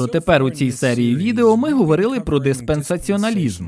Дотепер у цій серії відео ми говорили про диспенсаціоналізм.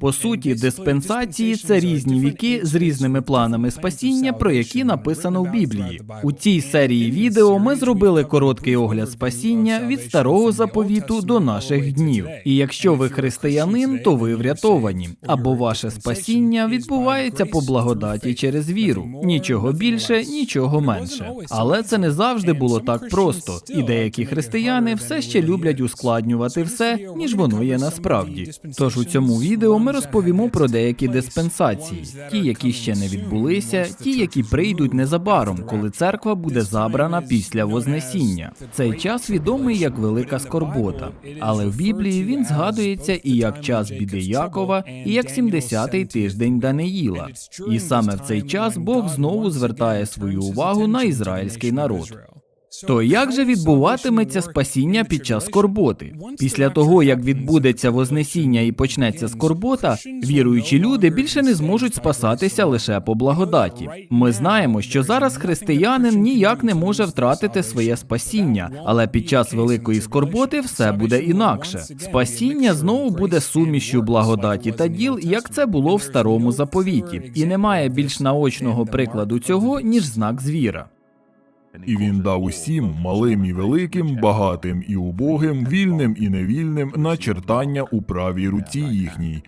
По суті, диспенсації це різні віки з різними планами спасіння, про які написано в Біблії. У цій серії відео ми зробили короткий огляд спасіння від старого заповіту до наших днів. І якщо ви християнин, то ви врятовані, або ваше спасіння відбувається по благодаті через віру. Нічого більше, нічого менше. Але це не завжди було так просто, і деякі християни все ще люблять ускладнювати все, ніж воно є насправді. Тож у цьому відео ми розповімо про деякі диспенсації, ті, які ще не відбулися, ті, які прийдуть незабаром, коли церква буде забрана після Вознесіння. Цей час відомий як велика скорбота, але в Біблії він згадується і як час біди Якова, і як 70-й тиждень Даниїла. І саме в цей час Бог знову звертає свою увагу на ізраїльський народ. То як же відбуватиметься спасіння під час скорботи? Після того, як відбудеться Вознесіння і почнеться скорбота, віруючі люди більше не зможуть спасатися лише по благодаті. Ми знаємо, що зараз християнин ніяк не може втратити своє спасіння, але під час великої скорботи все буде інакше. Спасіння знову буде сумішю благодаті та діл, як це було в старому заповіті, і немає більш наочного прикладу цього ніж знак звіра. І він дав усім, малим і великим, багатим і убогим, вільним і невільним, начертання у правій руці їхній,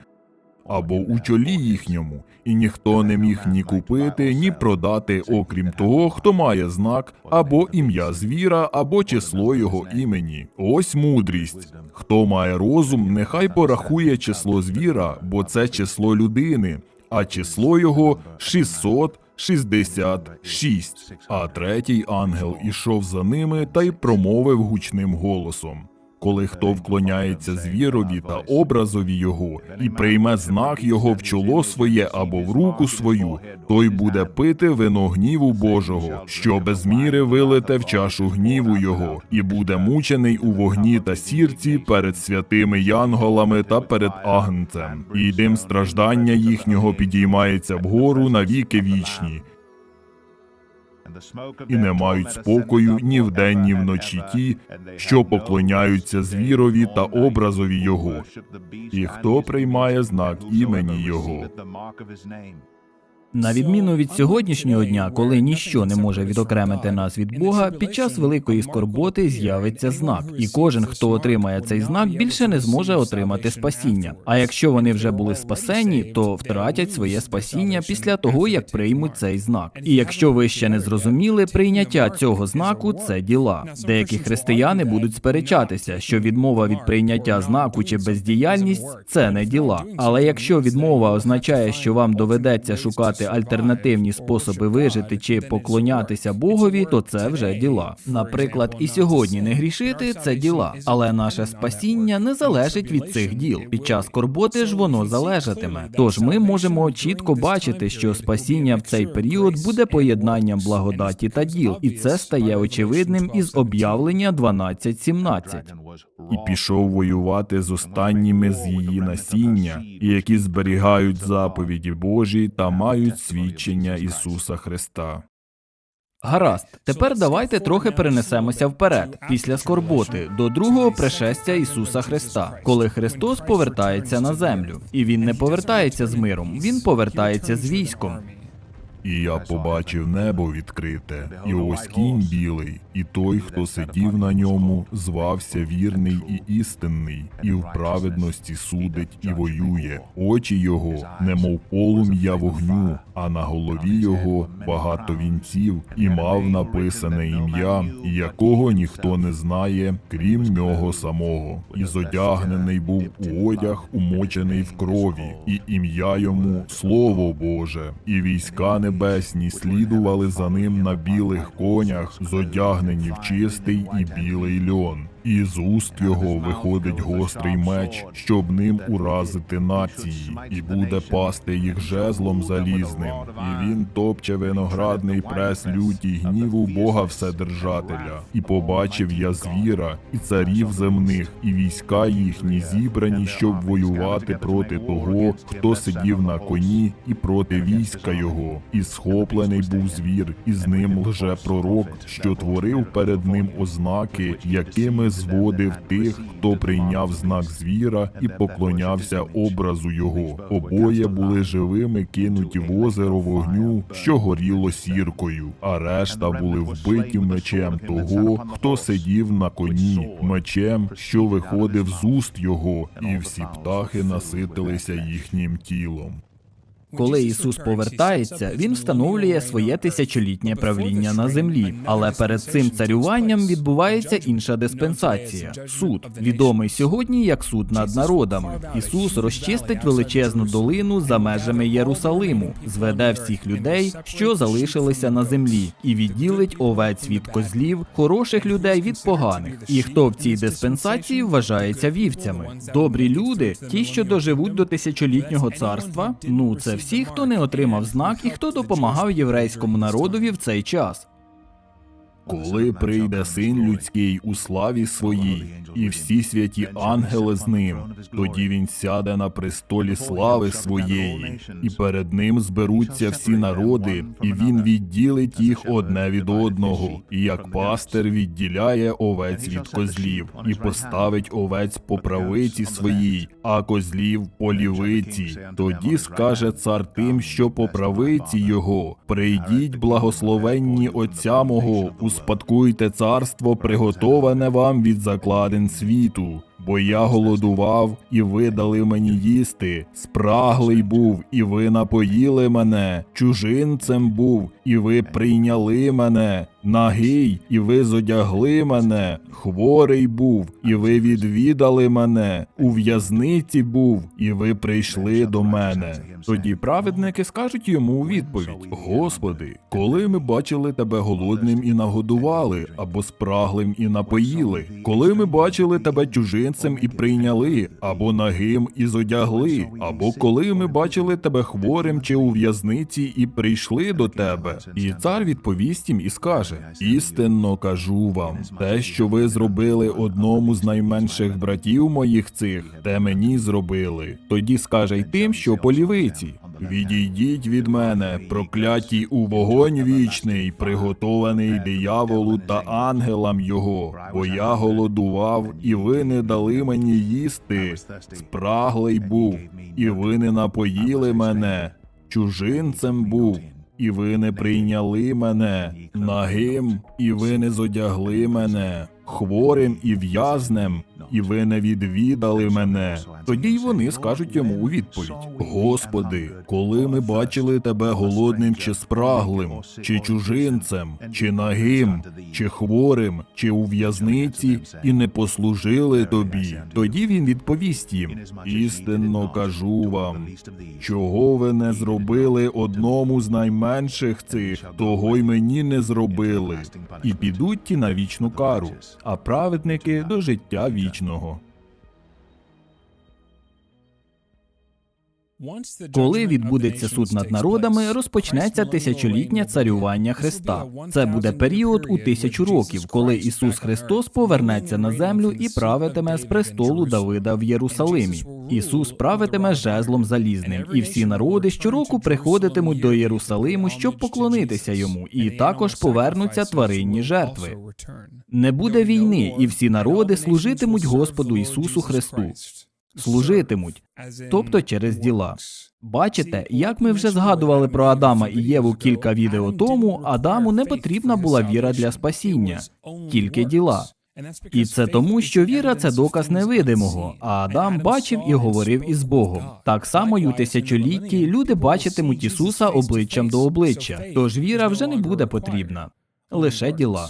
або у чолі їхньому, і ніхто не міг ні купити, ні продати, окрім того, хто має знак, або ім'я звіра, або число його імені. Ось мудрість. Хто має розум, нехай порахує число звіра, бо це число людини, а число його 600 66. А третій ангел ішов за ними та й промовив гучним голосом. Коли хто вклоняється звірові та образові його і прийме знак його в чоло своє або в руку свою, той буде пити вино гніву Божого, що без міри вилите в чашу гніву його, і буде мучений у вогні та сірці перед святими янголами та перед агнцем. І дим страждання їхнього підіймається вгору на віки вічні. І не мають спокою ні вдень, ні вночі ті, що поклоняються звірові та образові його. І хто приймає знак імені його. На відміну від сьогоднішнього дня, коли ніщо не може відокремити нас від Бога, під час великої скорботи з'явиться знак, і кожен, хто отримає цей знак, більше не зможе отримати спасіння. А якщо вони вже були спасені, то втратять своє спасіння після того, як приймуть цей знак. І якщо ви ще не зрозуміли, прийняття цього знаку це діла. Деякі християни будуть сперечатися, що відмова від прийняття знаку чи бездіяльність це не діла. Але якщо відмова означає, що вам доведеться шукати альтернативні способи вижити чи поклонятися Богові, то це вже діла. Наприклад, і сьогодні не грішити це діла, але наше спасіння не залежить від цих діл. Під час скорботи ж воно залежатиме. Тож ми можемо чітко бачити, що спасіння в цей період буде поєднанням благодаті та діл, і це стає очевидним із об'явлення 12.17. і пішов воювати з останніми з її насіння, які зберігають заповіді Божі та мають свідчення Ісуса Христа. Гаразд, тепер давайте трохи перенесемося вперед після скорботи до другого пришестя Ісуса Христа, коли Христос повертається на землю, і він не повертається з миром, він повертається з військом. І я побачив небо відкрите, і ось кінь білий, і той, хто сидів на ньому, звався вірний і істинний, і в праведності судить і воює. Очі його, немов полум'я вогню, а на голові його багато вінців, і мав написане ім'я, якого ніхто не знає, крім нього самого. І зодягнений був у одяг, умочений в крові, і ім'я йому Слово Боже, і війська небесні слідували за ним на білих конях, зодягнені в чистий і білий льон. І з уст його виходить гострий меч, щоб ним уразити нації, і буде пасти їх жезлом залізним. І він топче виноградний прес лютій гніву Бога Вседержателя. І побачив я звіра, і царів земних, і війська їхні зібрані, щоб воювати проти того, хто сидів на коні, і проти війська його. І схоплений був звір, і з ним лже пророк, що творив перед ним ознаки, якими зводив тих, хто прийняв знак звіра і поклонявся образу його. Обоє були живими, кинуті в озеро вогню, що горіло сіркою, а решта були вбиті мечем того, хто сидів на коні, мечем, що виходив з уст його, і всі птахи наситилися їхнім тілом. Коли Ісус повертається, він встановлює своє тисячолітнє правління на землі. Але перед цим царюванням відбувається інша диспенсація суд, відомий сьогодні як суд над народами. Ісус розчистить величезну долину за межами Єрусалиму, зведе всіх людей, що залишилися на землі, і відділить овець від козлів, хороших людей від поганих. І хто в цій диспенсації вважається вівцями? Добрі люди, ті, що доживуть до тисячолітнього царства. Ну це всі, хто не отримав знак і хто допомагав єврейському народові в цей час. Коли прийде син людський у славі своїй, і всі святі ангели з ним, тоді він сяде на престолі слави своєї, і перед ним зберуться всі народи, і він відділить їх одне від одного, і як пастир відділяє овець від козлів, і поставить овець по правиці своїй, а козлів по лівиці. Тоді скаже цар тим, що по правиці його: прийдіть, благословенні Отця мого, успадкуйте царство, приготоване вам від закладин світу. Бо я голодував, і ви дали мені їсти, спраглий був, і ви напоїли мене, чужинцем був, і ви прийняли мене, нагий, і ви зодягли мене, хворий був, і ви відвідали мене, у в'язниці був, і ви прийшли до мене. Тоді праведники скажуть йому у відповідь: Господи, коли ми бачили тебе голодним і нагодували, або спраглим і напоїли, коли ми бачили тебе чужинцем і прийняли, або нагим і зодягли, або коли ми бачили тебе хворим чи у в'язниці і прийшли до тебе. І цар відповість їм і скаже: Істинно кажу вам, те, що ви зробили одному з найменших братів моїх цих, те мені зробили. Тоді скаже й тим, що по лівиці. Відійдіть від мене, прокляті у вогонь вічний, приготований дияволу та ангелам його, бо я голодував, і ви не дали мені їсти, спраглий був, і ви не напоїли мене, чужинцем був, і ви не прийняли мене, нагим, і ви не зодягли мене, хворим і в'язнем, і ви не відвідали мене. Тоді й вони скажуть йому у відповідь: Господи, коли ми бачили тебе голодним чи спраглим, чи чужинцем, чи нагим, чи хворим, чи у в'язниці, і не послужили тобі. Тоді він відповість їм: істинно кажу вам, чого ви не зробили одному з найменших цих, того й мені не зробили, і підуть ті на вічну кару, а праведники до життя вічного нічного. Коли відбудеться суд над народами, розпочнеться тисячолітнє царювання Христа. Це буде період у тисячу років, коли Ісус Христос повернеться на землю і правитиме з престолу Давида в Єрусалимі. Ісус правитиме жезлом залізним, і всі народи щороку приходитимуть до Єрусалиму, щоб поклонитися йому, і також повернуться тваринні жертви. Не буде війни, і всі народи служитимуть Господу Ісусу Христу. Служитимуть, тобто через діла. Бачите, як ми вже згадували про Адама і Єву кілька відео тому, Адаму не потрібна була віра для спасіння, тільки діла. І це тому, що віра це доказ невидимого, а Адам бачив і говорив із Богом. Так само й у тисячолітті люди бачитимуть Ісуса обличчям до обличчя, тож віра вже не буде потрібна, лише діла.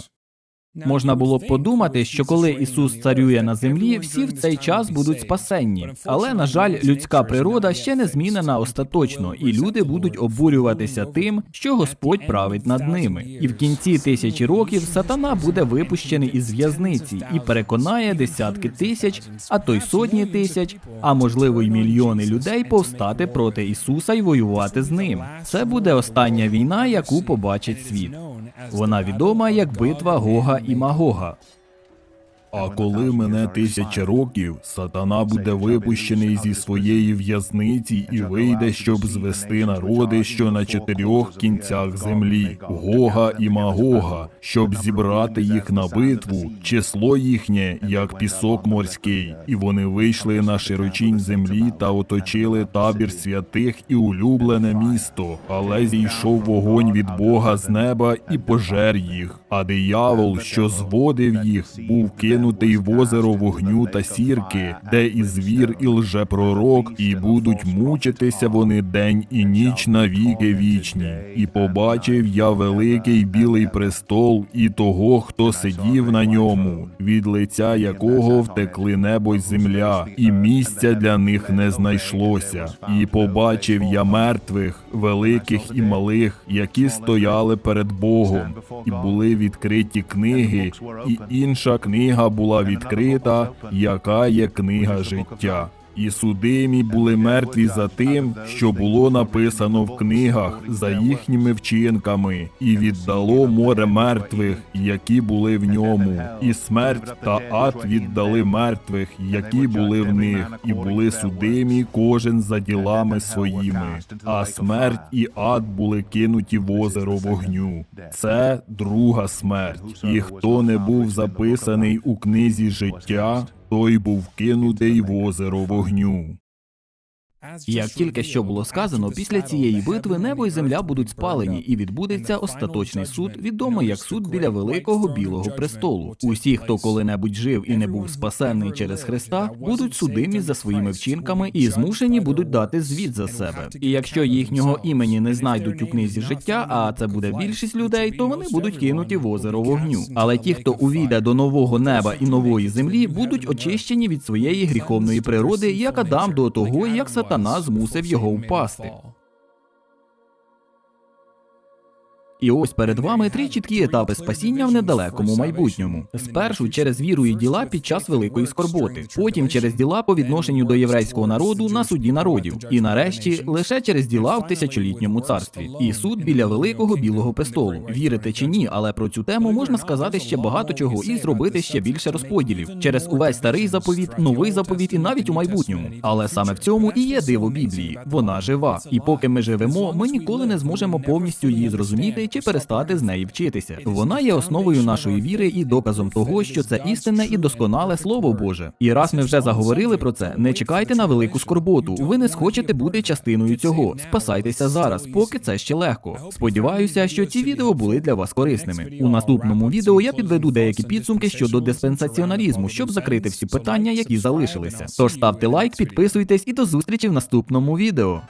Можна було б подумати, що коли Ісус царює на землі, всі в цей час будуть спасенні. Але на жаль, людська природа ще не змінена остаточно, і люди будуть обурюватися тим, що Господь править над ними. І в кінці тисячі років сатана буде випущений із в'язниці і переконає десятки тисяч, а то й сотні тисяч, а можливо й мільйони людей повстати проти Ісуса й воювати з ним. Це буде остання війна, яку побачить світ. Вона відома як битва Гога і Магога. А коли мине тисяча років, сатана буде випущений зі своєї в'язниці і вийде, щоб звести народи, що на чотирьох кінцях землі, Гога і Магога, щоб зібрати їх на битву, число їхнє, як пісок морський, і вони вийшли на широчінь землі та оточили табір святих і улюблене місто. Але зійшов вогонь від Бога з неба і пожер їх. А диявол, що зводив їх, був кинутий в озеро вогню та сірки, де і звір, і лжепророк, і будуть мучитися вони день і ніч навіки вічні. І побачив я великий білий престол і того, хто сидів на ньому, від лиця якого втекли небо й земля, і місця для них не знайшлося. І побачив я мертвих, великих і малих, які стояли перед Богом, і були відкриті книги, і інша книга була відкрита, яка є книга життя. І судимі були мертві за тим, що було написано в книгах за їхніми вчинками, і віддало море мертвих, які були в ньому, і смерть та ад віддали мертвих, які були в них, і були судимі кожен за ділами своїми. А смерть і ад були кинуті в озеро вогню. Це друга смерть. І хто не був записаний у книзі життя, той був кинутий в озеро вогню. Як тільки що було сказано, після цієї битви небо і земля будуть спалені, і відбудеться остаточний суд, відомий як суд біля великого білого престолу. Усі, хто коли-небудь жив і не був спасенний через Христа, будуть судимі за своїми вчинками і змушені будуть дати звіт за себе. І якщо їхнього імені не знайдуть у книзі життя, а це буде більшість людей, то вони будуть кинуті в озеро вогню. Але ті, хто увійде до нового неба і нової землі, будуть очищені від своєї гріховної природи, як Адам до того, як сатана змусив його впасти. І ось перед вами три чіткі етапи спасіння в недалекому майбутньому. Спершу через віру і діла під час великої скорботи, потім через діла по відношенню до єврейського народу на суді народів, і нарешті лише через діла в тисячолітньому царстві. І суд біля великого білого престолу. Вірите чи ні, але про цю тему можна сказати ще багато чого і зробити ще більше розподілів через увесь старий заповіт, новий заповіт і навіть у майбутньому. Але саме в цьому і є диво Біблії. Вона жива. І поки ми живемо, ми ніколи не зможемо повністю її зрозуміти чи перестати з неї вчитися. Вона є основою нашої віри і доказом того, що це істинне і досконале слово Боже. І раз ми вже заговорили про це, не чекайте на велику скорботу. Ви не схочете бути частиною цього. Спасайтеся зараз, поки це ще легко. Сподіваюся, що ці відео були для вас корисними. У наступному відео я підведу деякі підсумки щодо диспенсаціоналізму, щоб закрити всі питання, які залишилися. Тож ставте лайк, підписуйтесь і до зустрічі в наступному відео.